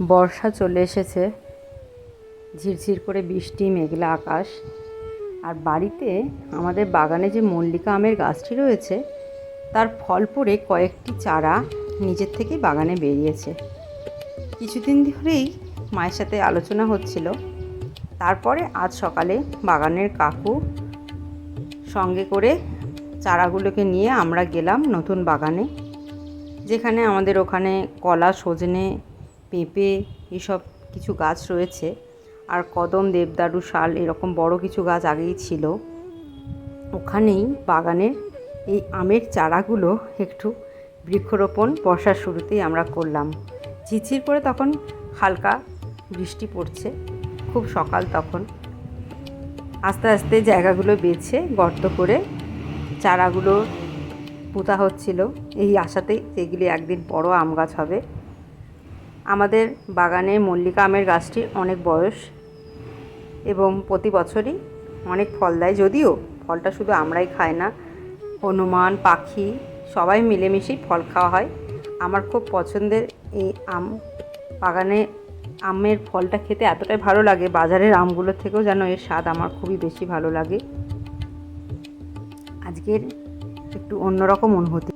বর্ষা চলে এসেছে। ঝিরঝির করে বৃষ্টি, মেঘলা আকাশ। আর বাড়িতে আমাদের বাগানে যে মল্লিকা আমের গাছটি রয়েছে, তার ফল পড়ে কয়েকটি চারা নিজের থেকেই বাগানে বেরিয়েছে। কিছুদিন ধরেই মায়ের সাথে আলোচনা হচ্ছিল। তারপরে আজ সকালে বাগানের কাকু সঙ্গে করে চারাগুলোকে নিয়ে আমরা গেলাম নতুন বাগানে, যেখানে আমাদের ওখানে কলা, সজনে পেঁপে, এসব কিছু গাছ রয়েছে। আর কদম, দেবদারু, শাল এরকম বড় কিছু গাছ আগেই ছিল। ওখানেই বাগানের এই আমের চারাগুলো একটু বৃক্ষরোপণ বর্ষার শুরুতেই আমরা করলাম। ঝিরঝির করে তখন হালকা বৃষ্টি পড়ছে, খুব সকাল তখন। আস্তে আস্তে জায়গাগুলো বেছে গর্ত করে চারাগুলো পোতা হচ্ছিল। এই আশাতেই যেগুলি একদিন বড় আম গাছ হবে আমাদের বাগানে মল্লিকা আমের গাছটির অনেক বয়স এবং প্রতি বছরই অনেক ফল দেয়। যদিও ফলটা শুধু আমরাই খাই না, হনুমান, পাখি, সবাই মিলেমিশেই ফল খাওয়া হয়। আমার খুব পছন্দের এই আম। বাগানে আমের ফলটা খেতে এতটাই ভালো লাগে, বাজারের আমগুলোর থেকেও যেন এর স্বাদ আমার খুবই বেশি ভালো লাগে। আজকের একটু অন্যরকম অনুভূতি।